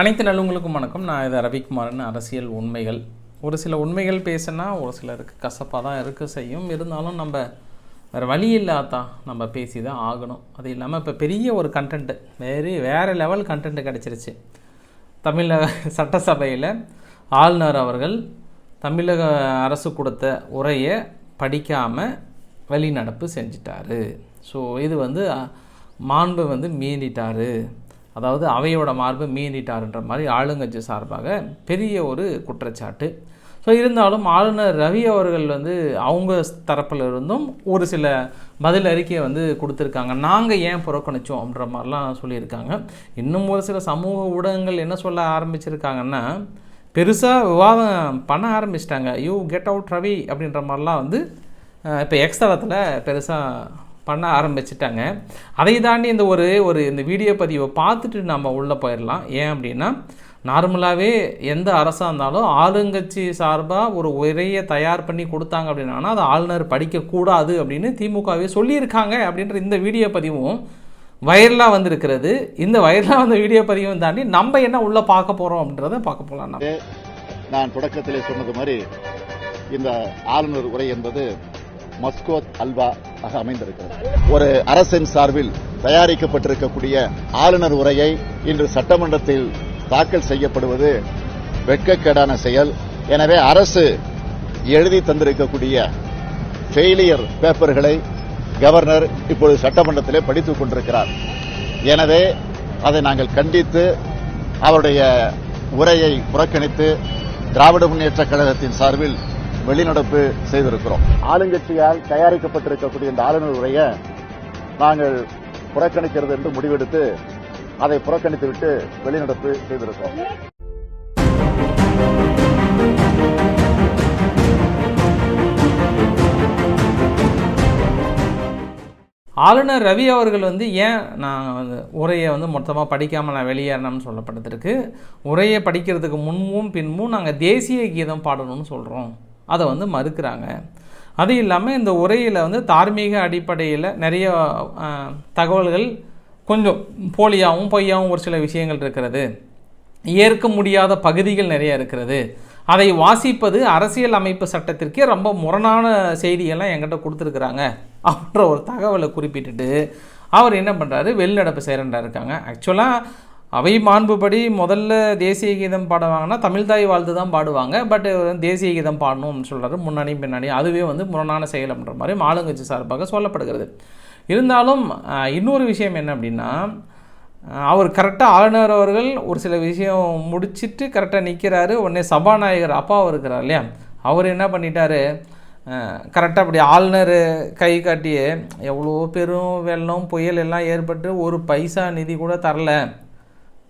அனைத்து நல்லவங்களுக்கும் வணக்கம். நான் இது ரவிக்குமாரன். அரசியல் உண்மைகள். ஒரு சில உண்மைகள் பேசினா ஒரு சிலருக்கு கசப்பாக தான் இருக்க செய்யும். இருந்தாலும் நம்ம வேறு வழி இல்லாதான் நம்ம பேசி தான் ஆகணும். அது இல்லாமல் இப்போ பெரிய ஒரு கண்டென்ட்டு வேறு வேறு லெவல் கண்டென்ட்டு கிடச்சிருச்சு. தமிழக சட்டசபையில் ஆளுநர் அவர்கள் தமிழக அரசு கொடுத்த உரையை படிக்காமல் வெளிநடப்பு செஞ்சிட்டாரு. ஸோ இது வந்து மாண்பு வந்து மீறிட்டார். அதாவது அவையோட மார்பு மீறிட்டாருன்ற மாதிரி ஆளுங்கட்சி சார்பாக பெரிய ஒரு குற்றச்சாட்டு. ஸோ இருந்தாலும் ஆளுநர் ரவி அவர்கள் வந்து அவங்க தரப்புல இருந்தும் ஒரு சில பதில் அறிக்கையை வந்து கொடுத்துருக்காங்க. நாங்கள் ஏன் புறக்கணிச்சோம் அப்படின்ற மாதிரிலாம் சொல்லியிருக்காங்க. இன்னும் ஒரு சில சமூக ஊடகங்கள் என்ன சொல்ல ஆரம்பிச்சிருக்காங்கன்னா பெருசாக விவாதம் பண்ண ஆரம்பிச்சிட்டாங்க. யூ கெட் அவுட் ரவி அப்படின்ற மாதிரிலாம் வந்து இப்போ எக்ஸ் தளத்தில் பெருசாக பண்ண ஆரம்பிச்சிட்டாங்க. அதை தாண்டி இந்த ஒரு ஒரு இந்த வீடியோ பதிவை பார்த்துட்டு நம்ம உள்ளே போயிடலாம் ஏன் அப்படின்னா நார்மலாகவே எந்த அரசாக இருந்தாலும் ஆளுங்கட்சி சார்பாக ஒரு உரையை தயார் பண்ணி கொடுத்தாங்க அப்படின்னா அது ஆளுநர் படிக்கக்கூடாது அப்படின்னு திமுகவே சொல்லியிருக்காங்க அப்படின்ற இந்த வீடியோ பதிவும் வைரலாக வந்திருக்கிறது. இந்த வைரலாக வந்த வீடியோ பதிவும் தாண்டி நம்ம என்ன உள்ளே பார்க்க போகிறோம் அப்படின்றத பார்க்க போகலாம் நம்ம நான் தொடக்கத்திலே சொன்னது மாதிரி இந்த ஆளுநர் உரை என்பது மஸ்கோத் அல்வா ஆக அமைந்திருக்கிறது. ஒரு அரசின் சார்பில் தயாரிக்கப்பட்டிருக்கக்கூடிய ஆளுநர் உரையை இன்று சட்டமன்றத்தில் தாக்கல் செய்யப்படுவது வெட்கக்கேடான செயல். எனவே அரசு எழுதி தந்திருக்கக்கூடிய ஃபெயிலியர் பேப்பர்களை கவர்னர் இப்பொழுது சட்டமன்றத்திலே படித்துக் கொண்டிருக்கிறார். எனவே அதை நாங்கள் கண்டித்து அவருடைய உரையை புறக்கணித்து திராவிட முன்னேற்றக் கழகத்தின் சார்பில் வெளிநடப்பு செய்திருக்கிறோம். ஆளுங்கட்சியால் தயாரிக்கப்பட்டிருக்கக்கூடிய இந்த ஆளுநர் உரையை நாங்கள் புறக்கணிக்கிறது என்று முடிவெடுத்து அதை புறக்கணித்துவிட்டு வெளிநடப்பு செய்திருக்கிறோம். ஆளுநர் ரவி அவர்கள் வந்து ஏன் நான் வந்து உரையை வந்து மொத்தமாக படிக்காமல் நான் வெளியேறணும்னு சொல்லப்பட்டதற்கு உரையை படிக்கிறதுக்கு முன்பும் பின்பும் நாங்கள் தேசிய கீதம் பாடணும்னு சொல்கிறோம் அதை வந்து மறுக்கிறாங்க. அது இல்லாமல் இந்த உரையில் வந்து தார்மீக அடிப்படையில் நிறைய தகவல்கள் கொஞ்சம் போலியாகவும் பொய்யாகவும் ஒரு சில விஷயங்கள் இருக்கிறது. ஏற்க முடியாத பகுதிகள் நிறைய இருக்கிறது. அதை வாசிப்பது அரசியல் அமைப்பு சட்டத்திற்கே ரொம்ப முரணான செய்தியெல்லாம் என்கிட்ட கொடுத்துருக்குறாங்க. அப்படின்ற ஒரு தகவலை குறிப்பிட்டுட்டு அவர் என்ன பண்ணுறாரு வெளிநடப்பு செய்கிறன்றா இருக்காங்க. ஆக்சுவலாக அவை மாண்புபடி முதல்ல தேசிய கீதம் பாடுவாங்கன்னா தமிழ்தாய் வாழ்த்து தான் பாடுவாங்க. பட் தேசிய கீதம் பாடணும்னு சொல்கிறாரு முன்னாடி பின்னாடி. அதுவே வந்து முரணான செயல் அப்படின்ற மாதிரி ஆளுங்கட்சி சார்பாக சொல்லப்படுகிறது. இருந்தாலும் இன்னொரு விஷயம் என்ன அப்படின்னா அவர் கரெக்டாக ஆளுநர் அவர்கள் ஒரு சில விஷயம் முடிச்சிட்டு கரெக்டாக நிற்கிறாரு உடனே சபாநாயகர் அப்பாவும் இருக்கிறார் இல்லையா? அவர் என்ன பண்ணிட்டாரு? கரெக்டாக அப்படி ஆளுநர் கை காட்டியே எவ்வளோ பெரும் வெள்ளம் புயல் எல்லாம் ஏற்பட்டு ஒரு பைசா நிதி கூட தரல.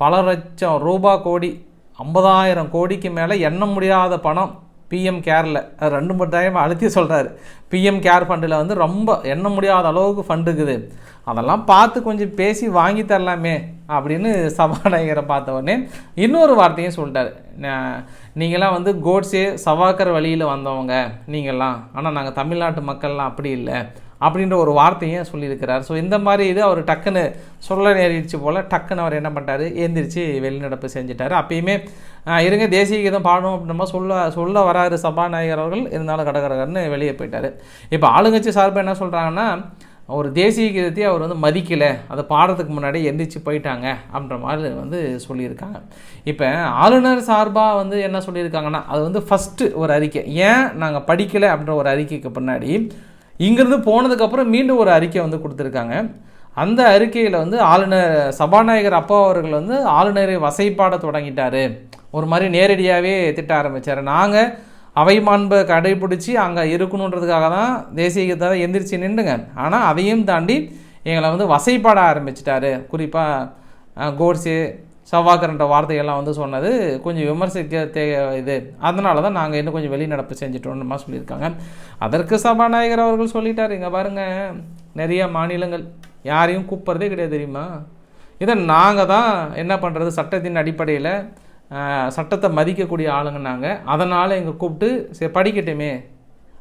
பல லட்சம் ரூபா கோடி ஐம்பதாயிரம் கோடிக்கு மேலே எண்ண முடியாத பணம் பிஎம் கேரில் அது ரெண்டு மூணு டைம் அழுத்தி சொல்கிறாரு பிஎம் கேர் ஃபண்டில் வந்து ரொம்ப எண்ண முடியாத அளவுக்கு ஃபண்டு இருக்குது. அதெல்லாம் பார்த்து கொஞ்சம் பேசி வாங்கி தரலாமே அப்படின்னு சபாநாயகரை பார்த்த உடனே இன்னொரு வார்த்தையும் சொல்லிட்டாரு. நீங்களாம் வந்து கோட்ஸே சவாக்கர் வழியில் வந்தவங்க நீங்கள்லாம் ஆனால் நாங்கள் தமிழ்நாட்டு மக்கள்லாம் அப்படி இல்லை. அப்படின்ற ஒரு வார்த்தையும் சொல்லியிருக்கிறார். ஸோ இந்த மாதிரி இது அவர் டக்குன்னு சொல்ல நேரிடுச்சு போல் டக்குன்னு அவர் என்ன பண்ணிட்டார்? ஏந்திரிச்சு வெளிநடப்பு செஞ்சிட்டார். அப்பயுமே இருங்க தேசிய கீதம் பாடணும் அப்படின்ற சொல்ல சொல்ல வராரு சபாநாயகர் அவர்கள். இருந்தாலும் கடகடகர்னு வெளியே போயிட்டார். இப்போ ஆளுங்கட்சி சார்பாக என்ன சொல்கிறாங்கன்னா ஒரு தேசிய கீதத்தை அவர் வந்து மதிக்கலை. அதை பாடுறதுக்கு முன்னாடி எந்திரிச்சு போயிட்டாங்க அப்படின்ற மாதிரி வந்து சொல்லியிருக்காங்க. இப்போ ஆளுநர் சார்பாக வந்து என்ன சொல்லியிருக்காங்கன்னா அது வந்து ஃபஸ்ட்டு ஒரு அறிக்கை. ஏன் நாங்கள் படிக்கலை அப்படின்ற ஒரு அறிக்கைக்கு பின்னாடி இங்கேருந்து போனதுக்கப்புறம் மீண்டும் ஒரு அறிக்கை வந்து கொடுத்துருக்காங்க. அந்த அறிக்கையில் வந்து ஆளுநர் சபாநாயகர் அப்பா அவர்கள் வந்து ஆளுநரை வசைப்பாட தொடங்கிட்டார். ஒரு மாதிரி நேரடியாகவே திட்ட ஆரம்பித்தார் நாங்கள் அவை மாண்பை கடைபிடிச்சி அங்கே இருக்கணுன்றதுக்காக தான் தேசிய கீதத்தை எந்திரிச்சு நின்றுங்க ஆனால் அதையும் தாண்டி எங்களை வந்து வசைப்பாட ஆரம்பிச்சிட்டாரு. குறிப்பாக கோட்ஸே சவாக்கர்ன்ற வார்த்தைகள்லாம் வந்து சொன்னது. கொஞ்சம் விமர்சிக்க தே இது. அதனால தான் நாங்கள் இன்னும் கொஞ்சம் வெளிநடப்பு செஞ்சுட்டோன்ற சொல்லியிருக்காங்க. அதற்கு சபாநாயகர் அவர்கள் சொல்லிட்டார். இங்கே பாருங்கள் நிறைய மாநிலங்கள் யாரையும் கூப்பிட்றதே கிடையாது தெரியுமா? இதை நாங்கள் தான் என்ன பண்ணுறது சட்டத்தின் அடிப்படையில் சட்டத்தை மதிக்கக்கூடிய ஆளுங்க நாங்கள் அதனால் எங்கள் கூப்பிட்டு சரி படிக்கட்டுமே.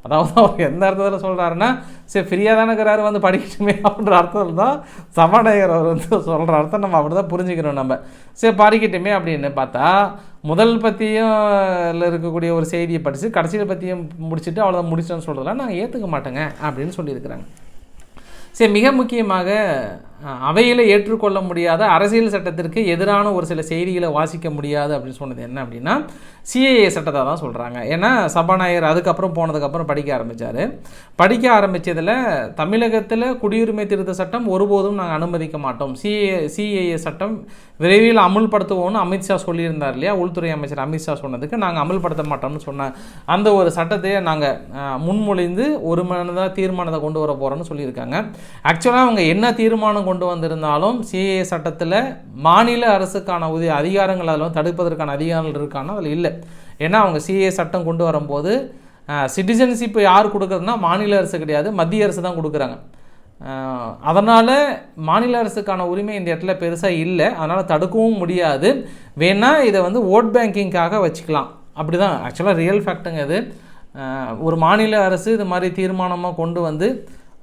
அதாவது அவர் எந்த அர்த்தத்தில் சொல்கிறாருன்னா சரி ஃப்ரீயாக தானே இருக்கிறாரு வந்து படிக்கட்டுமே அப்படின்ற அர்த்தத்தில் தான் சபாநாயகர் அவர் வந்து சொல்கிற அர்த்தம் நம்ம அப்படி தான் புரிஞ்சுக்கிறோம் நம்ம. சரி படிக்கட்டுமே அப்படின்னு பார்த்தா முதல் பற்றியும் இருக்கக்கூடிய ஒரு செய்தியை படித்து கடைசியில் பற்றியும் முடிச்சுட்டு அவ்வளோதான் முடிச்சோன்னு சொல்கிறதெல்லாம் நாங்கள் ஏற்றுக்க மாட்டோங்க அப்படின்னு சொல்லியிருக்கிறாங்க. சரி மிக முக்கியமாக அவையில் ஏற்றுக்கொள்ள முடியாத அரசியல் சட்டத்திற்கு எதிரான ஒரு சில செய்திகளை வாசிக்க முடியாது அப்படின்னு சொன்னது என்ன அப்படின்னா சிஏஏ சட்டத்தை தான் சொல்கிறாங்க ஏன்னா சபாநாயகர் அதுக்கப்புறம் போனதுக்கப்புறம் படிக்க ஆரம்பித்தார் படிக்க ஆரம்பித்ததில் தமிழகத்தில் குடியுரிமை திருத்த சட்டம் ஒருபோதும் நாங்கள் அனுமதிக்க மாட்டோம். சிஏ சிஏஏ சட்டம் விரைவில் அமுல்படுத்துவோம்னு அமித்ஷா சொல்லியிருந்தார் இல்லையா? உள்துறை அமைச்சர் அமித்ஷா சொன்னதுக்கு நாங்கள் அமல்படுத்த மாட்டோம்னு சொன்ன அந்த ஒரு சட்டத்தையே நாங்கள் முன்மொழிந்து ஒரு மனதாக தீர்மானத்தை கொண்டு வர போகிறோம்னு சொல்லியிருக்காங்க. ஆக்சுவலாக அவங்க என்ன தீர்மானம் கொண்டு வந்திருந்தாலும் சிஏஏ சட்டத்தில் மாநில அரசுக்கான உதவி அதிகாரங்கள் அதில் தடுப்பதற்கான அதிகாரங்கள் இருக்கான அதில் இல்லை. ஏன்னா அவங்க சிஏஏ சட்டம் கொண்டு வரும்போது சிட்டிசன்ஷிப் யார் கொடுக்குறதுனா மாநில அரசு கிடையாது மத்திய அரசு தான் கொடுக்குறாங்க. அதனால் மாநில அரசுக்கான உரிமை இந்த இடத்துல பெருசாக இல்லை. அதனால் தடுக்கவும் முடியாது. வேணால் இதை வந்து ஓட் பேங்கிங்காக வச்சுக்கலாம். அப்படி தான் ஆக்சுவலாக ரியல் ஃபேக்ட்டுங்க இது. ஒரு மாநில அரசு இது மாதிரி தீர்மானமாக கொண்டு வந்து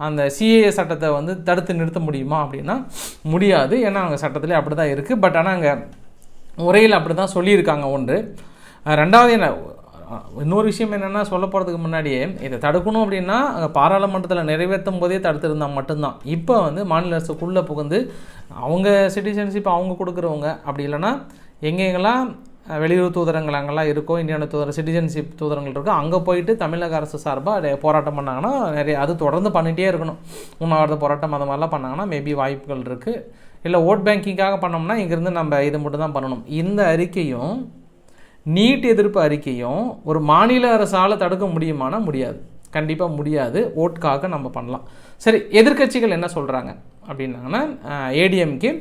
அந்த சிஏஏ சட்டத்தை வந்து தடுத்து நிறுத்த முடியுமா அப்படின்னா முடியாது. ஏன்னா அவங்க சட்டத்திலே அப்படி தான் இருக்குது பட் ஆனால் அங்கே உரையில் அப்படி தான் சொல்லியிருக்காங்க ஒன்று. ரெண்டாவது என்ன இன்னொரு விஷயம் என்னென்னா சொல்ல போகிறதுக்கு முன்னாடியே இதை தடுக்கணும் அப்படின்னா பாராளுமன்றத்தில் நிறைவேற்றும் போதே தடுத்திருந்தால் மட்டும்தான். இப்போ வந்து மாநில அரசுக்குள்ளே புகுந்து அவங்க சிட்டிசன்ஷிப் அவங்க கொடுக்குறவங்க அப்படி இல்லைன்னா எங்கெங்கெல்லாம் வெளியுறவு தூதரங்கள் அங்கெல்லாம் இருக்கோ இந்தியான தூதரம் சிட்டிசன்ஷிப் தூதரங்கள் இருக்கோ அங்கே போயிட்டு தமிழக அரசு சார்பாக போராட்டம் பண்ணாங்கன்னா நிறைய அது தொடர்ந்து பண்ணிகிட்டே இருக்கணும். உண்ணாவிரத போராட்டம் அந்த மாதிரிலாம் பண்ணாங்கன்னா மேபி வாய்ப்புகள் இருக்குது இல்லை ஓட் பேங்கிங்காக பண்ணோம்னா இங்கேருந்து நம்ம இது மட்டும் தான் பண்ணணும். இந்த அறிக்கையும் நீட் எதிர்ப்பு அறிக்கையும் ஒரு மாநில அரசால் தடுக்க முடியுமானா முடியாது. கண்டிப்பாக முடியாது. ஓட்காக நம்ம பண்ணலாம். சரி எதிர்க்கட்சிகள் என்ன சொல்கிறாங்க அப்படின்னாங்கன்னா ஏடிஎம்கே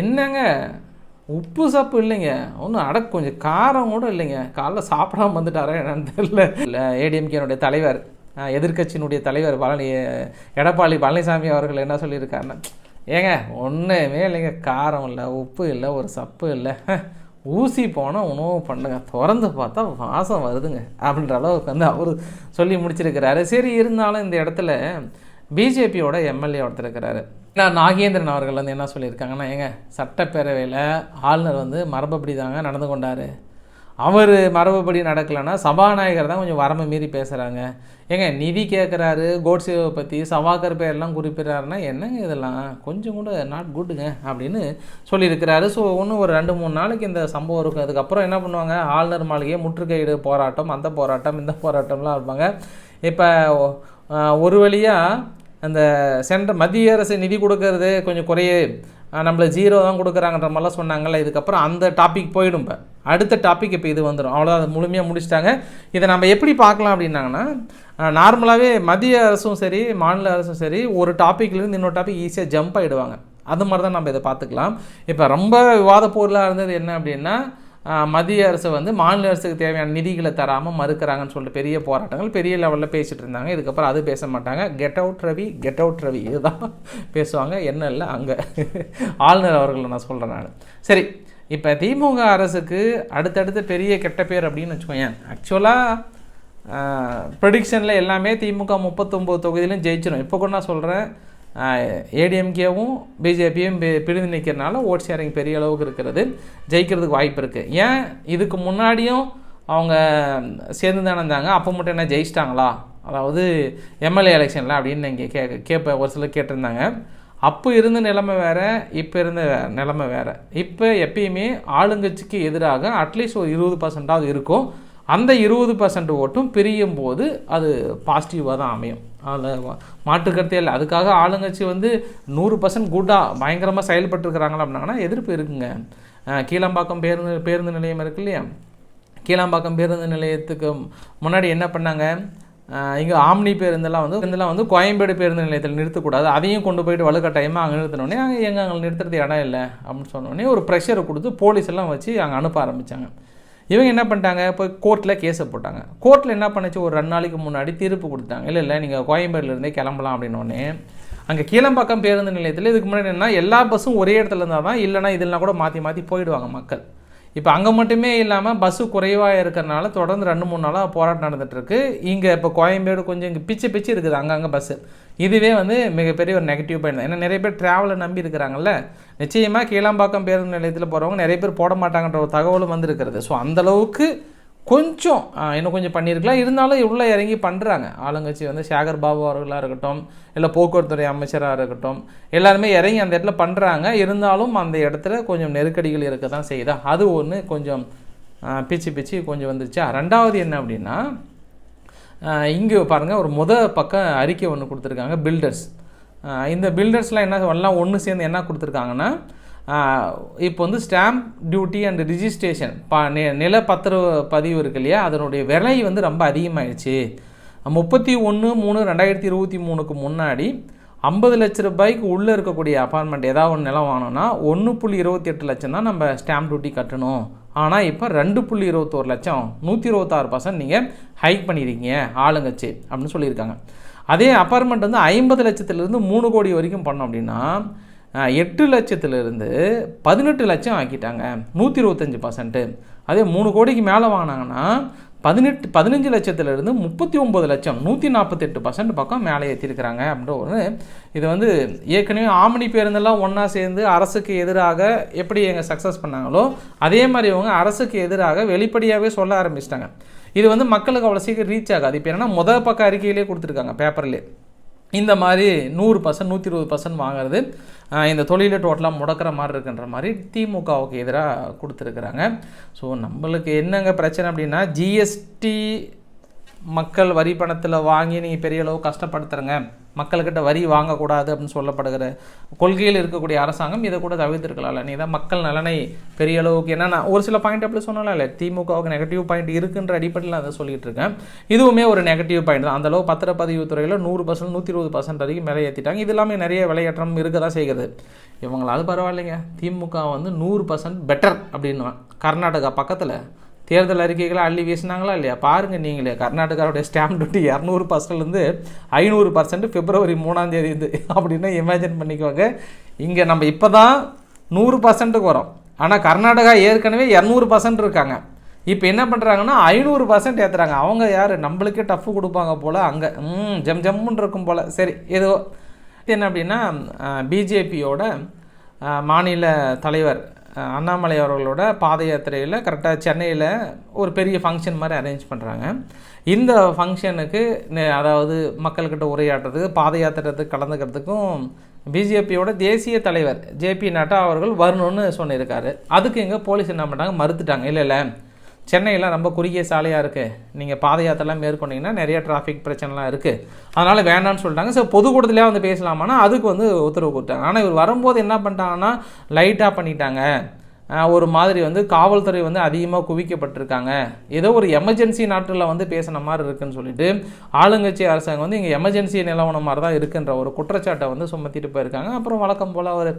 என்னங்க உப்பு சப்பு இல்லைங்க. ஒன்றும் அட கொஞ்சம் காரம் கூட இல்லைங்க. காலைல சாப்பிடாம வந்துட்டாரா என்னன்னு தெரியல. இல்லை ஏடிஎம்கேனுடைய தலைவர் எதிர்கட்சியினுடைய தலைவர் பழனி எடப்பாடி பழனிசாமி அவர்கள் என்ன சொல்லியிருக்காருன்னா ஏங்க ஒன்றுமே இல்லைங்க. காரம் இல்லை உப்பு இல்லை ஒரு சப்பு இல்லை. ஊசி போனால் உணவு பண்ணுங்க. திறந்து பார்த்தா வாசம் வருதுங்க. அப்படின்ற அளவுக்கு வந்து அவர் சொல்லி முடிச்சிருக்கிறாரு. சரி இருந்தாலும் இந்த இடத்துல பிஜேபியோட எம்எல்ஏ ஒருத்தர் இருக்கிறாரு. நான் நாகேந்திரன் அவர்கள் வந்து என்ன சொல்லியிருக்காங்கன்னா ஏங்க சட்டப்பேரவையில் ஆளுநர் வந்து மரபப்படி தாங்க நடந்து கொண்டார். அவர் மரபுப்படி நடக்கலைன்னா சபாநாயகர் தான் கொஞ்சம் வரம்பு மீறி பேசுகிறாங்க ஏங்க நிதி கேட்குறாரு கோட்ஸேவை பற்றி சவாக்கர் பேர்லாம் குறிப்பிட்றாருன்னா என்னங்க இதெல்லாம்? கொஞ்சம் கூட நாட் குட்டுங்க அப்படின்னு சொல்லியிருக்கிறாரு. ஸோ இன்னும் ஒரு ரெண்டு மூணு நாளைக்கு இந்த சம்பவம் இருக்கும். அதுக்கப்புறம் என்ன பண்ணுவாங்க? ஆளுநர் மாளிகையை முற்றுகையிடு போராட்டம் அந்த போராட்டம் இந்த போராட்டம்லாம் இருப்பாங்க இப்போ ஒரு வழியாக அந்த சென்ட்ர மத்திய அரசு நிதி கொடுக்கறது கொஞ்சம் குறைய நம்மளை ஜீரோ தான் கொடுக்குறாங்கன்ற மாதிரிலாம் சொன்னாங்கல்ல இதுக்கப்புறம் அந்த டாபிக் போயிடும் இப்போ. அடுத்த டாபிக் இப்போ இது வந்துடும் அவ்வளோதான் அது முழுமையாக முடிச்சிட்டாங்க. இதை நம்ம எப்படி பார்க்கலாம் அப்படின்னாங்கன்னா நார்மலாகவே மத்திய அரசும் சரி மாநில அரசும் சரி ஒரு டாப்பிக்லேருந்து இன்னொரு டாபிக் ஈஸியாக ஜம்ப் ஆகிடுவாங்க அது மாதிரி தான் நம்ம இதை பார்த்துக்கலாம். இப்போ ரொம்ப விவாத பொருளாக இருந்தது என்ன அப்படின்னா மத்திய அரசு வந்து மாநில அரசுக்கு தேவையான நிதிகளை தராமல் மறுக்கிறாங்கன்னு சொல்லிட்டு பெரிய போராட்டங்கள் பெரிய லெவலில் பேசிகிட்டு இருந்தாங்க. இதுக்கப்புறம் அது பேச மாட்டாங்க. Get out Ravi get out Ravi இதுதான் பேசுவாங்க. என்ன இல்லை அங்கே ஆளுநர் அவர்களை நான் சொல்கிறேன் நான். சரி இப்போ திமுக அரசுக்கு அடுத்தடுத்து பெரிய கெட்ட பேர் அப்படின்னு வச்சுக்கோங்க ஆக்சுவலாக ப்ரொடிக்ஷனில் எல்லாமே திமுக முப்பத்தொம்போது தொகுதியிலும் ஜெயிச்சிடும் இப்போ கூட நான் சொல்கிறேன் ஏடிஎம்கேவும் பிஜேபியும் பிரிந்து நிற்கிறனால ஓட் ஷேரிங் பெரிய அளவுக்கு இருக்கிறது. ஜெயிக்கிறதுக்கு வாய்ப்பு இருக்குது ஏன்? இதுக்கு முன்னாடியும் அவங்க சேர்ந்து தானே இருந்தாங்க. அப்போ மட்டும் என்ன ஜெயிச்சிட்டாங்களா? அதாவது எம்எல்ஏ எலெக்ஷனில் அப்படின்னு இங்கே கே கேட்ப ஒரு சிலர் கேட்டிருந்தாங்க. அப்போ இருந்த நிலைமை வேறு இப்போ இருந்த நிலைமை வேறு. இப்போ எப்பயுமே ஆளுங்கட்சிக்கு எதிராக அட்லீஸ்ட் ஒரு இருபது பர்சன்டாவது இருக்கும். அந்த இருபது பர்சன்ட் ஓட்டும் பிரியும் போது அது பாசிட்டிவாக தான் அமையும். மாற்று மாற்றுக்கருத்தே இல்லை. அதுக்காக ஆளுங்கட்சி வந்து நூறு பர்சன்ட் குட்டாக பயங்கரமாக செயல்பட்டுருக்கிறாங்களா அப்படின்னாங்கன்னா எதிர்ப்பு இருக்குங்க. கீழம்பாக்கம் பேருந்து பேருந்து நிலையம் இருக்கு இல்லையா? கீழாம்பாக்கம் பேருந்து நிலையத்துக்கு முன்னாடி என்ன பண்ணாங்க? இங்கே ஆம்னி பேருந்தெல்லாம் வந்து இதெல்லாம் வந்து கோயம்பேடு பேருந்து நிலையத்தில் நிறுத்தக்கூடாது. அதையும் கொண்டு போயிட்டு வலுக்கட்டாயமாக அங்கே நிறுத்தினோடனே அங்கே எங்கே அங்கே நிறுத்துறது இடம் இல்லை அப்படின்னு சொன்னோடனே ஒரு ப்ரெஷரை கொடுத்து போலீஸ் எல்லாம் வச்சு அங்கே அனுப்ப ஆரம்பித்தாங்க இவங்க என்ன பண்ணிட்டாங்க? போய் கோர்ட்டில் கேஸை போட்டாங்க. கோர்ட்டில் என்ன பண்ணுச்சு? ஒரு ரெண்டு நாளைக்கு முன்னாடி தீர்ப்பு கொடுத்தாங்க. இல்லை இல்லை நீங்கள் கோயம்பேடுலேருந்தே கிளம்பலாம் அப்படின்னோடனே அங்கே கீழம்பாக்கம் பேருந்து நிலையத்தில் இதுக்கு முன்னாடி என்ன எல்லா பஸ்ஸும் ஒரே இடத்துல இருந்தால் தான் இல்லைனா இதெல்லாம் கூட மாற்றி மாற்றி போயிடுவாங்க மக்கள். இப்போ அங்கே மட்டுமே இல்லாமல் பஸ்ஸு குறைவாக இருக்கிறனால தொடர்ந்து ரெண்டு மூணு நாளாக போராட்டம் நடந்துகிட்ருக்கு இங்கே இப்போ கோயம்பேடு கொஞ்சம் இங்கே பிச்சு பிச்சு இருக்குது அங்கங்கே பஸ்ஸு இதுவே வந்து மிகப்பெரிய ஒரு நெகட்டிவ் பாயிண்ட் தான். ஏன்னா நிறைய பேர் ட்ராவலை நம்பி இருக்கிறாங்கல்ல. நிச்சயமாக கீழாம்பாக்கம் பேருந்து நிலையத்தில் போகிறவங்க நிறைய பேர் போட மாட்டாங்கன்ற ஒரு தகவலும் வந்திருக்கிறது. ஸோ அந்தளவுக்கு கொஞ்சம் இன்னும் கொஞ்சம் பண்ணியிருக்கலாம். இருந்தாலும் உள்ளே இறங்கி பண்ணுறாங்க ஆளுங்கட்சி வந்து சேகர் பாபு அவர்களாக இருக்கட்டும் இல்லை போக்குவரத்துறை அமைச்சராக இருக்கட்டும் எல்லாருமே இறங்கி அந்த இடத்துல பண்ணுறாங்க இருந்தாலும் அந்த இடத்துல கொஞ்சம் நெருக்கடிகள் இருக்க தான் செய்யுதா. அது ஒன்று கொஞ்சம் பிச்சு பிச்சு கொஞ்சம் வந்துருச்சா ரெண்டாவது என்ன அப்படின்னா இங்கே பாருங்கள் ஒரு முத பக்கம் அறிக்கை ஒன்று கொடுத்துருக்காங்க பில்டர்ஸ். இந்த பில்டர்ஸ்லாம் என்ன எல்லாம் ஒன்று சேர்ந்து என்ன கொடுத்துருக்காங்கன்னா இப்போ வந்து ஸ்டாம்ப் டியூட்டி அண்ட் ரிஜிஸ்ட்ரேஷன் ப நி நில பத்திர பதிவு இருக்கு இல்லையா? அதனுடைய விலை வந்து ரொம்ப அதிகமாகிடுச்சு முப்பத்தி ஒன்று மூணு ரெண்டாயிரத்தி இருபத்தி மூணுக்கு முன்னாடி ஐம்பது லட்ச ரூபாய்க்கு உள்ளே இருக்கக்கூடிய அப்பார்ட்மெண்ட் ஏதாவது ஒன்று நிலம் வாங்கினோன்னா ஒன்று புள்ளி இருபத்தி எட்டு லட்சம் தான் நம்ம ஸ்டாம்ப் டியூட்டி கட்டணும். ஆனால் இப்போ ரெண்டு புள்ளி இருபத்தோரு லட்சம் நூற்றி இருபத்தாறு பர்சன்ட் நீங்கள் ஹைக் பண்ணியிருக்கீங்க ஆளுங்கச்சு அப்படின்னு சொல்லியிருக்காங்க. அதே அப்பார்ட்மெண்ட் வந்து ஐம்பது லட்சத்துலேருந்து மூணு கோடி வரைக்கும் பண்ணோம் அப்படின்னா எட்டு லட்சத்துலேருந்து பதினெட்டு லட்சம் ஆக்கிட்டாங்க. நூற்றி இருபத்தஞ்சி பர்சன்ட்டு அதே மூணு கோடிக்கு மேலே வாங்கினாங்கன்னா பதினெட்டு பதினஞ்சு லட்சத்துலேருந்து முப்பத்தி ஒம்பது லட்சம் நூற்றி நாற்பத்தெட்டு பர்சன்ட் பக்கம் மேலே ஏற்றிருக்கிறாங்க அப்படின்ற ஒரு இது வந்து ஏற்கனவே ஆமணி பேருந்தெல்லாம் ஒன்றா சேர்ந்து அரசுக்கு எதிராக எப்படி எங்கள் சக்ஸஸ் பண்ணாங்களோ அதே மாதிரி இவங்க அரசுக்கு எதிராக வெளிப்படையாகவே சொல்ல ஆரம்பிச்சிட்டாங்க. இது வந்து மக்களுக்கு அவ்வளோ சீக்கிரம் ரீச் ஆகாது. இப்போ என்னன்னா முதல் பக்க அறிக்கையிலே கொடுத்துருக்காங்க பேப்பர்லேயே இந்த மாதிரி நூறு பர்சன்ட் நூற்றி இருபது பர்சன்ட் வாங்குறது இந்த தொழிலை டோட்டலாக முடக்கிற மாதிரி இருக்குன்ற மாதிரி திமுகவுக்கு எதிராக கொடுத்துருக்குறாங்க. ஸோ நம்மளுக்கு என்னங்க பிரச்சனை அப்படின்னா ஜிஎஸ்டி மக்கள் வரி பணத்தில் வாங்கி நீங்கள் பெரிய அளவு கஷ்டப்படுத்துறங்க. மக்கள்கிட்ட வரி வாங்கக்கூடாது அப்படின்னு சொல்லப்படுகிற கொள்கையில் இருக்கக்கூடிய அரசாங்கம் இதை கூட தவிர்த்திருக்கலாம்ல. நீ தான் மக்கள் நலனை பெரிய அளவுக்கு என்னென்னா ஒரு சில பாயிண்ட் அப்படி சொன்னால இல்லை திமுகவுக்கு நெகட்டிவ் பாயிண்ட் இருக்குன்ற அடிப்படையில் அதை சொல்லிட்டு இருக்கேன். இதுவுமே ஒரு நெகட்டிவ் பாயிண்ட் தான். அந்த அளவு பத்திரப்பதிவு துறையில் நூறு பர்சன்ட் நூற்றி இருபது பர்சன்ட் வரைக்கும் மேலே ஏற்றிட்டாங்க இது எல்லாமே நிறைய விலையேற்றம் இருக்க தான் செய்கிறது இவங்களாவது பரவாயில்லைங்க. திமுக வந்து நூறு பர்சன்ட் பெட்டர் அப்படின்னுவேன். கர்நாடகா பக்கத்தில் தேர்தல் அறிக்கைகளை அள்ளி வீசினாங்களா இல்லையா? பாருங்கள் நீங்களே. கர்நாடகாவுடைய ஸ்டாம்ப் டியூட்டி இரநூறு பர்சன்ட்லேருந்து ஐநூறு பர்சன்ட் பிப்ரவரி மூணாம் தேதி இது அப்படின்னு இமேஜின் பண்ணிக்கோங்க. இங்கே நம்ம இப்போ தான் நூறு பர்சன்ட்டுக்கு வரோம். ஆனால் கர்நாடகா ஏற்கனவே இரநூறு பர்சன்ட் இருக்காங்க. இப்போ என்ன பண்ணுறாங்கன்னா ஐநூறு பர்சன்ட் ஏற்றுறாங்க அவங்க யார்? நம்மளுக்கே டஃப்பு கொடுப்பாங்க போல் அங்கே. ம் ஜம் ஜம்முன்னு இருக்கும் போல். சரி ஏதோ என்ன அப்படின்னா பிஜேபியோட மாநில தலைவர் அண்ணாமலை அவர்களோட பாத யாத்திரையில் கரெக்டாக சென்னையில் ஒரு பெரிய ஃபங்க்ஷன் மாதிரி அரேஞ்ச் பண்ணுறாங்க இந்த ஃபங்க்ஷனுக்கு அதாவது மக்கள்கிட்ட உரையாடுறதுக்கு பாத யாத்திரத்துக்கு கலந்துக்கிறதுக்கும் பிஜேபியோட தேசிய தலைவர் ஜேபி நட்டா அவர்கள் வரணும்னு சொல்லியிருக்காரு அதுக்கு எங்கே போலீஸ் என்ன பண்ணிட்டாங்க மறுத்துட்டாங்க. இல்லை இல்லை. சென்னையில் ரொம்ப குறுகிய சாலையாக இருக்குது நீங்கள் பாத யாத்திரைலாம் மேற்கொண்டீங்கன்னா நிறைய டிராஃபிக் பிரச்சனைலாம் இருக்குது அதனால் வேண்டாம்னு சொல்லிட்டாங்க. ஸோ பொதுக்கூட்டத்திலே வந்து பேசலாமான்னா அதுக்கு வந்து உத்தரவு கொடுத்தாங்க. ஆனால் இவர் வரும்போது என்ன பண்ணிட்டாங்கன்னா லைட்டாக பண்ணிட்டாங்க. ஒரு மாதிரி வந்து காவல்துறை வந்து அதிகமாக குவிக்கப்பட்டிருக்காங்க. ஏதோ ஒரு எமர்ஜென்சி நாட்டில் வந்து பேசின மாதிரி இருக்குன்னு சொல்லிட்டு ஆளுங்கட்சி அரசாங்கம் வந்து இங்கே எமர்ஜென்சி நிலவன மாதிரி தான் இருக்குன்ற ஒரு குற்றச்சாட்டை வந்து சுமத்திட்டு போயிருக்காங்க. அப்புறம் வழக்கம் போல் அவர்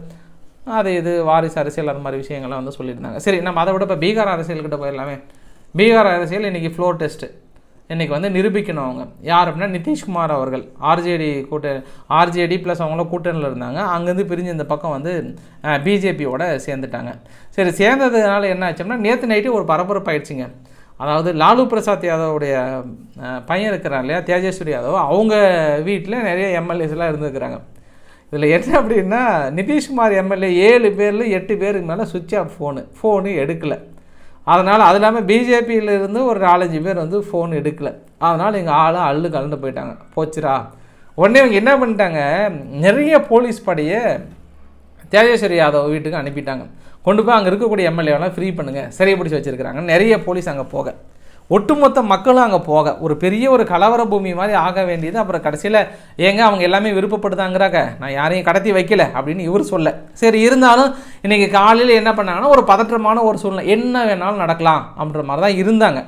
அது இது வாரிசு அரசியல் அந்த மாதிரி விஷயங்கள்லாம் வந்து சொல்லியிருந்தாங்க. சரி நம்ம அதை விட இப்போ பீகார் அரசியல்கிட்ட போயிடலாமே. பீகார் அரசியல் இன்றைக்கி ஃப்ளோர் டெஸ்ட்டு இன்றைக்கி வந்து நிரூபிக்கணும் அவங்க. யார் அப்படின்னா நிதிஷ்குமார் அவர்கள். ஆர்ஜேடி கூட்ட ஆர்ஜேடி ப்ளஸ் அவங்களும் கூட்டணியில் இருந்தாங்க. அங்கேருந்து பிரிஞ்சு இந்த பக்கம் வந்து பிஜேபியோட சேர்ந்துட்டாங்க. சரி சேர்ந்ததுனால என்ன ஆச்சுன்னா நேற்று நைட்டு ஒரு பரபரப்பு ஆயிடுச்சுங்க அதாவது லாலு பிரசாத் யாதவுடைய பையன் இருக்கிறான் இல்லையா தேஜஸ்வரி யாதவ் அவங்க வீட்டில் நிறைய எம்எல்ஏஸ்லாம் இருந்துருக்குறாங்க. இதில் என்ன அப்படின்னா நிதிஷ்குமார் எம்எல்ஏ ஏழு பேரில் எட்டு பேருக்கு மேலே சுவிட்ச் ஆஃப் ஃபோனு ஃபோனு எடுக்கலை. அதனால் அது இல்லாமல் பிஜேபியில இருந்து ஒரு நாலஞ்சு பேர் வந்து ஃபோன் எடுக்கலை. அதனால் எங்கள் ஆளும் அள்ளு கலந்து போயிட்டாங்க. போச்சுரா உடனே இவங்க என்ன பண்ணிட்டாங்க? நிறைய போலீஸ் படையை தேஜேஸ்வரி யாதவ் வீட்டுக்கு அனுப்பிட்டாங்க. கொண்டு போய் அங்கே இருக்கக்கூடிய எம்எல்ஏவெல்லாம் ஃப்ரீ பண்ணுங்கள் சிறையை பிடிச்சி வச்சுருக்கிறாங்க நிறைய போலீஸ் அங்கே போக. ஒட்டுமொத்த மக்களும் அங்கே போக ஒரு பெரிய ஒரு கலவர பூமி மாதிரி ஆக வேண்டியது. அப்புறம் கடைசியில் ஏங்க அவங்க எல்லாமே விருப்பப்படுதாங்கிறாங்க. நான் யாரையும் கடத்தி வைக்கல அப்படின்னு இவர் சொல்ல. சரி இருந்தாலும் இன்றைக்கி காலையில் என்ன பண்ணாங்கன்னா ஒரு பதற்றமான ஒரு சூழ்நிலை. என்ன வேணாலும் நடக்கலாம் அப்படின்ற மாதிரி தான் இருந்தாங்க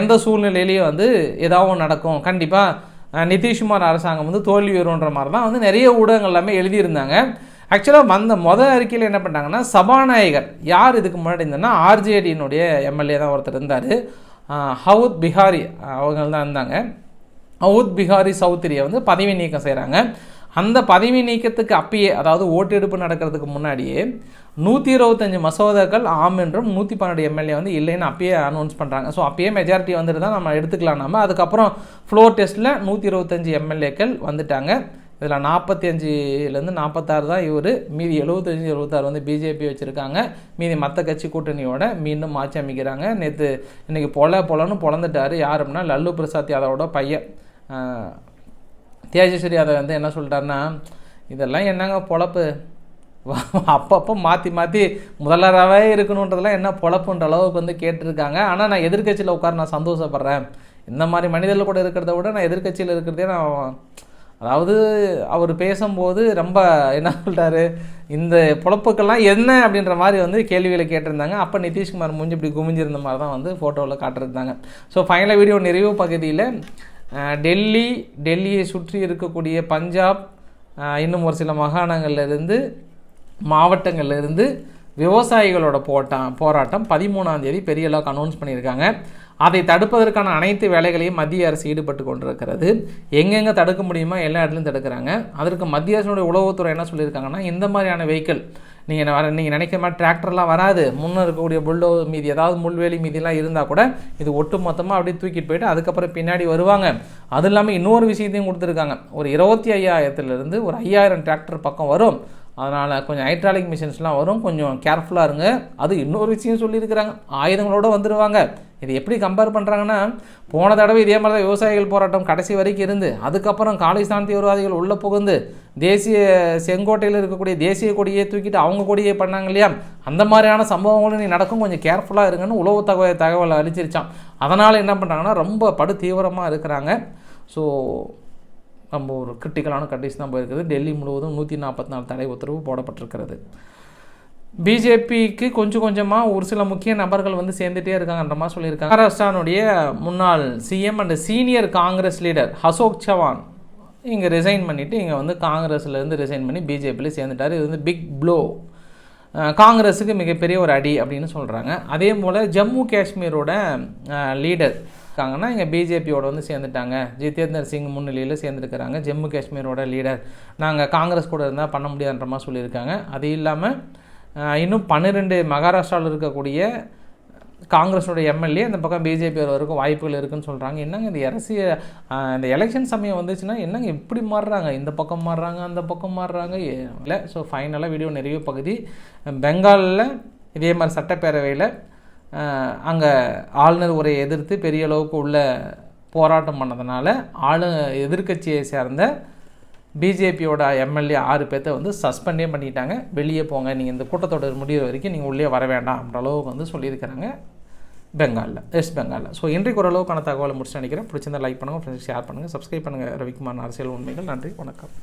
எந்த சூழ்நிலையிலையும் வந்து ஏதாவது நடக்கும். கண்டிப்பாக நிதிஷ்குமார் அரசாங்கம் வந்து தோல்வி வரும்ன்ற மாதிரி தான் வந்து நிறைய ஊடகங்கள் எல்லாமே எழுதியிருந்தாங்க. ஆக்சுவலாக வந்த மொதல் அறிக்கையில் என்ன பண்ணாங்கன்னா சபாநாயகர் யார் இதுக்கு முன்னாடி இருந்ததுன்னா ஆர்ஜேடியினுடைய எம்எல்ஏ தான் ஒருத்தர் இருந்தார். ஹவுத் பிஹாரி அவங்க தான் இருந்தாங்க. ஹவுத் பிஹாரி சௌத்ரியை வந்து பதவி நீக்கம் செய்கிறாங்க அந்த பதவி நீக்கத்துக்கு அப்பயே அதாவது ஓட்டெடுப்பு நடக்கிறதுக்கு முன்னாடியே நூற்றி இருபத்தஞ்சு மசோதாக்கள் ஆம் என்றும் நூற்றி பன்னெண்டு எம்எல்ஏ வந்து இல்லைன்னு அப்பயே அனௌன்ஸ் பண்ணுறாங்க ஸோ அப்பயே மெஜாரிட்டி வந்துட்டு தான் நம்ம எடுத்துக்கலாம் நம்ம அதுக்கப்புறம் ஃப்ளோர் டெஸ்ட்டில் நூற்றி இருபத்தஞ்சி எம்எல்ஏக்கள் வந்துட்டாங்க. இதில் நாற்பத்தி அஞ்சுலேருந்து நாற்பத்தாறு தான் இவர். மீதி எழுபத்தஞ்சு எழுபத்தாறு வந்து பிஜேபி வச்சுருக்காங்க. மீதி மற்ற கட்சி கூட்டணியோட மீண்டும் ஆட்சி அமைக்கிறாங்க. நேற்று இன்றைக்கி பொல பொலன்னு பொழந்துட்டார் யார் அப்படின்னா லல்லு பிரசாத் யாதவோட பையன். தேஜஸ்வரி யாதவ் வந்து என்ன சொல்லிட்டாருன்னா இதெல்லாம் என்னங்க பொழப்பு? அப்பப்போ மாற்றி மாற்றி முதல்வராகவே இருக்கணுன்றதெல்லாம் என்ன பொழப்புன்ற அளவுக்கு வந்து கேட்டிருக்காங்க. ஆனால் நான் எதிர்க்கட்சியில் உட்கார நான் சந்தோஷப்படுறேன். இந்த மாதிரி மனிதர்கள் கூட இருக்கிறத விட நான் எதிர்க்கட்சியில் இருக்கிறதே நான் அதாவது அவர் பேசும்போது ரொம்ப என்ன சொல்கிறாரு இந்த பொழப்புக்கெல்லாம் என்ன அப்படின்ற மாதிரி வந்து கேள்விகளை கேட்டிருந்தாங்க. அப்போ நிதிஷ்குமார் மூஞ்சி இப்படி குமிஞ்சிருந்த மாதிரி தான் வந்து ஃபோட்டோவில் காட்டிருந்தாங்க. ஸோ ஃபைனலாக வீடியோ நிறைவு பகுதியில் டெல்லி டெல்லியை சுற்றி இருக்கக்கூடிய பஞ்சாப் இன்னும் ஒரு சில மாகாணங்கள்லேருந்து மாவட்டங்கள்லேருந்து விவசாயிகளோட போட்டா போராட்டம் பதிமூணாம் தேதி பெரிய அளவுக்கு அனௌன்ஸ் பண்ணியிருக்காங்க. அதை தடுப்பதற்கான அனைத்து வேலைகளையும் மத்திய அரசு ஈடுபட்டு கொண்டிருக்கிறது. எங்கெங்கே தடுக்க முடியுமோ எல்லா இடத்துலையும் தடுக்கிறாங்க. அதற்கு மத்திய அரசினுடைய உளவுத்துறை என்ன சொல்லியிருக்காங்கன்னா இந்த மாதிரியான வெஹிக்கிள் நீங்கள் வர நீங்கள் நினைக்கிற மாதிரி டிராக்டர்லாம் வராது. முன்னே இருக்கக்கூடிய புல்லோ மீதி ஏதாவது முள்வேலி மீதிலாம் இருந்தால் கூட இது ஒட்டு மொத்தமாக அப்படியே தூக்கிட்டு போயிட்டு அதுக்கப்புறம் பின்னாடி வருவாங்க. அது இல்லாமல் இன்னொரு விஷயத்தையும் கொடுத்துருக்காங்க. ஒரு இருபத்தி ஐயாயிரத்துலேருந்து ஒரு ஐயாயிரம் டிராக்டர் பக்கம் வரும். அதனால் கொஞ்சம் ஹைட்ராலிக் மிஷின்ஸ்லாம் வரும். கொஞ்சம் கேர்ஃபுல்லாக இருங்க. அது இன்னொரு விஷயம் சொல்லியிருக்கிறாங்க. ஆயுதங்களோட வந்துடுவாங்க இது எப்படி கம்பேர் பண்ணுறாங்கன்னா போன தடவை இதே மாதிரி தான் விவசாயிகள் போராட்டம் கடைசி வரைக்கும் இருந்து அதுக்கப்புறம் காலிஸ்தான் தீவிரவாதிகள் உள்ளே புகுந்து தேசிய செங்கோட்டையில் இருக்கக்கூடிய தேசிய கொடியை தூக்கிட்டு அவங்க கொடியை பண்ணாங்க இல்லையா? அந்த மாதிரியான சம்பவங்களும் நீ நடக்கும். கொஞ்சம் கேர்ஃபுல்லாக இருங்கன்னு உளவு தகவல் தகவல் அளிச்சிருச்சான் அதனால் என்ன பண்ணுறாங்கன்னா ரொம்ப படு தீவிரமாக இருக்கிறாங்க. ஸோ நம்ம ஒரு கிரிட்டிக்கலான கண்டிஷன் தான் போயிருக்குது. டெல்லி முழுவதும் நூற்றி நாற்பத்தி நாலு தடை உத்தரவு போடப்பட்டிருக்கிறது. பிஜேபிக்கு கொஞ்சம் கொஞ்சமாக ஒரு சில முக்கிய நபர்கள் வந்து சேர்ந்துட்டே இருக்காங்கன்ற மாதிரி சொல்லியிருக்காங்க. மகாராஷ்டிரானுடைய முன்னாள் CM and senior Congress leader Ashok Chavan. இங்கே ரிசைன் பண்ணிவிட்டு இங்கே வந்து காங்கிரஸ்லேருந்து ரிசைன் பண்ணி பிஜேபியில் சேர்ந்துட்டார். இது வந்து பிக் ப்ளோ காங்கிரஸுக்கு மிகப்பெரிய ஒரு அடி அப்படின்னு சொல்கிறாங்க அதே போல் ஜம்மு காஷ்மீரோட லீடர் இருக்காங்கன்னா இங்கே பிஜேபியோட வந்து சேர்ந்துட்டாங்க. ஜிதேந்தர் சிங் முன்னிலையில் சேர்ந்துருக்கிறாங்க. ஜம்மு காஷ்மீரோட லீடர் நாங்கள் காங்கிரஸ் கூட இருந்தால் பண்ண முடியாதுன்ற மாதிரி சொல்லியிருக்காங்க. அது இல்லாமல் இன்னும் பன்னிரெண்டு மகாராஷ்டிராவில் இருக்கக்கூடிய காங்கிரஸோட எம்எல்ஏ இந்த பக்கம் பிஜேபி வருவதற்கு வாய்ப்புகள் இருக்குன்னு சொல்கிறாங்க என்னங்க இந்த அரசிய இந்த எலெக்ஷன் சமயம் வந்துச்சுன்னா என்னங்க இப்படி மாறுறாங்க? இந்த பக்கம் மாறுறாங்க அந்த பக்கம் மாறுறாங்க. இல்லை. ஸோ ஃபைனலாக வீடியோ நிறைவு பகுதி. பெங்காலில் இதே மாதிரி சட்டப்பேரவையில் அங்கே ஆளுநர் உரையை எதிர்த்து பெரிய அளவுக்கு உள்ள போராட்டம் பண்ணதுனால ஆளு எதிர்க்கட்சியை சேர்ந்த பிஜேபியோட எம்எல்ஏ ஆறு பேர்த்த வந்து சஸ்பெண்டே பண்ணிட்டாங்க. வெளியே போங்க நீங்கள் இந்த கூட்டத்தொடர் முடிகிற வரைக்கும் நீங்கள் உள்ளே வர வேண்டாம் அப்படின்ற அளவுக்கு வந்து சொல்லியிருக்கிறாங்க பெங்காலில் வெஸ்ட் பெங்காலில். ஸோ இன்றைக்கு ஓரளவுக்கான தகவலை முடிச்சு நினைக்கிறேன். பிடிச்சிருந்தா லைக் பண்ணுங்கள் ஃப்ரெண்ட்ஸ் ஷேர் பண்ணுங்கள் சப்ஸ்கிரைப் பண்ணுங்கள் ரவிக்குமார் அரசியல் உண்மைகள். நன்றி வணக்கம்.